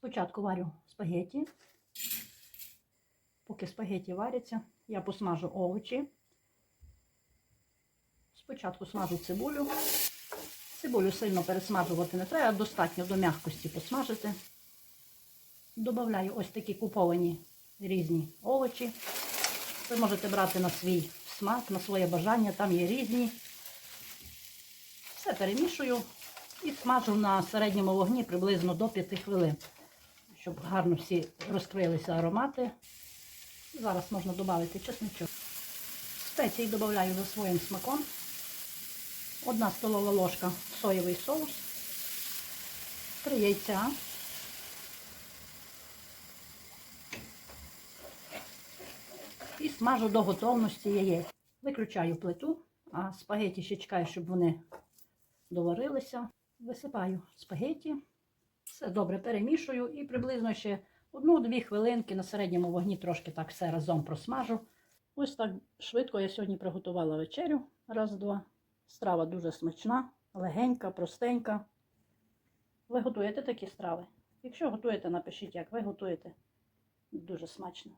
Спочатку варю спагетті. Поки спагетті варяться, я посмажу овочі. Спочатку смажу цибулю. Цибулю сильно пересмажувати не треба, достатньо до м'якості посмажити. Добавляю ось такі куповані різні овочі. Ви можете брати на свій смак, на своє бажання, там є різні. Все перемішую і смажу на середньому вогні приблизно до 5 хвилин, щоб гарно всі розкрилися аромати. Зараз можна додати чесничок. Спеції додаю за своїм смаком. Одна столова ложка соєвий соус, три яйця. І смажу до готовності яєць. Виключаю плиту, а спагеті ще чекаю, щоб вони доварилися. Висипаю спагеті, все добре перемішую і приблизно ще одну-дві хвилинки на середньому вогні трошки так все разом просмажу. Ось так швидко я сьогодні приготувала вечерю. Раз-два. Страва дуже смачна, легенька, простенька. Ви готуєте такі страви? Якщо готуєте, напишіть, як ви готуєте. Дуже смачно.